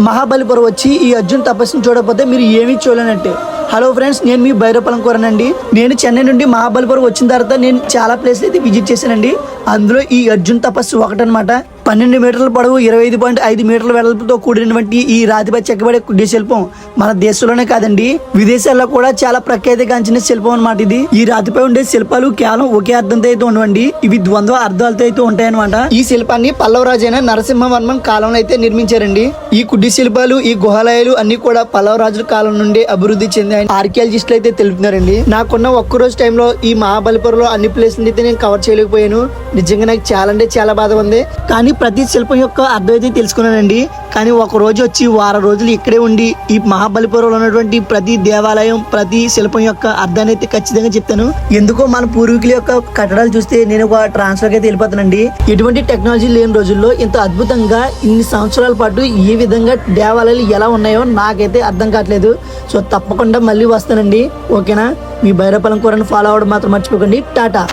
మహాబలిపురం వచ్చి ఈ అర్జున్ తపస్సును చూడకపోతే మీరు ఏమీ చూడలేనట్టే. హలో ఫ్రెండ్స్ నేను మీ భైరవపలం కూరనండి. నేను చెన్నై నుండి మహాబలిపురం వచ్చిన తర్వాత నేను చాలా ప్లేస్ అయితే విజిట్ చేశానండి. అందులో ఈ అర్జున్ తపస్సు ఒకటనమాట పన్నెండు మీటర్ల పొడవు ఇరవై ఐదు పాయింట్ ఐదు మీటర్ల వెడల్పుతో కూడినటువంటి ఈ రాతిపై చెక్కబడే కుడ్డి శిల్పం మన దేశంలోనే కాదండి. విదేశాల్లో కూడా చాలా ప్రఖ్యాతిగాంచిన శిల్పం అన్నమాట ఇది. ఈ రాతిపై ఉండే శిల్పాలు కేవలం ఒకే అర్థంతో అయితే ఉండవండి. ఇవి ద్వంద్వ అర్థాలతో అయితే ఉంటాయన్నమాట. ఈ శిల్పాన్ని పల్లవరాజైన నరసింహవర్మన్ కాలంలో అయితే నిర్మించారండి. ఈ కుడ్డి శిల్పాలు ఈ గుహాలయాలు అన్ని కూడా పల్లవరాజుల కాలం నుండి అభివృద్ధి చెందాయని ఆర్కియాలజిస్టులు అయితే తెలుపుతున్నారండి. నాకున్న ఒక్క రోజు టైంలో ఈ మహాబలిపురంలో అన్ని ప్లేస్ అయితే నేను కవర్ చేయలేకపోయాను. నిజంగా నాకు చాలా అంటే చాలా బాధ ఉంది. కానీ ప్రతి శిల్పం యొక్క అర్థం అయితే తెలుసుకున్నానండి. కానీ ఒక రోజు వచ్చి వారం రోజులు ఇక్కడే ఉండి ఈ మహాబలిపురంలో ఉన్నటువంటి ప్రతి దేవాలయం ప్రతి శిల్పం యొక్క అర్థాన్ని అయితే ఖచ్చితంగా చెప్తాను. ఎందుకో మన పూర్వీకుల యొక్క కట్టడాలు చూస్తే నేను ఒక ట్రాన్స్ఫర్ అయితే వెళ్ళిపోతానండి. ఎటువంటి టెక్నాలజీ లేని రోజుల్లో ఇంత అద్భుతంగా ఇన్ని సంవత్సరాల పాటు ఏ విధంగా దేవాలయాలు ఎలా ఉన్నాయో నాకైతే అర్థం కావట్లేదు. సో తప్పకుండా మళ్ళీ వస్తానండి. ఓకేనా? మీ భైరవపలం కూరని ఫాలో అవ్వడం మాత్రం మర్చిపోకండి. టాటా!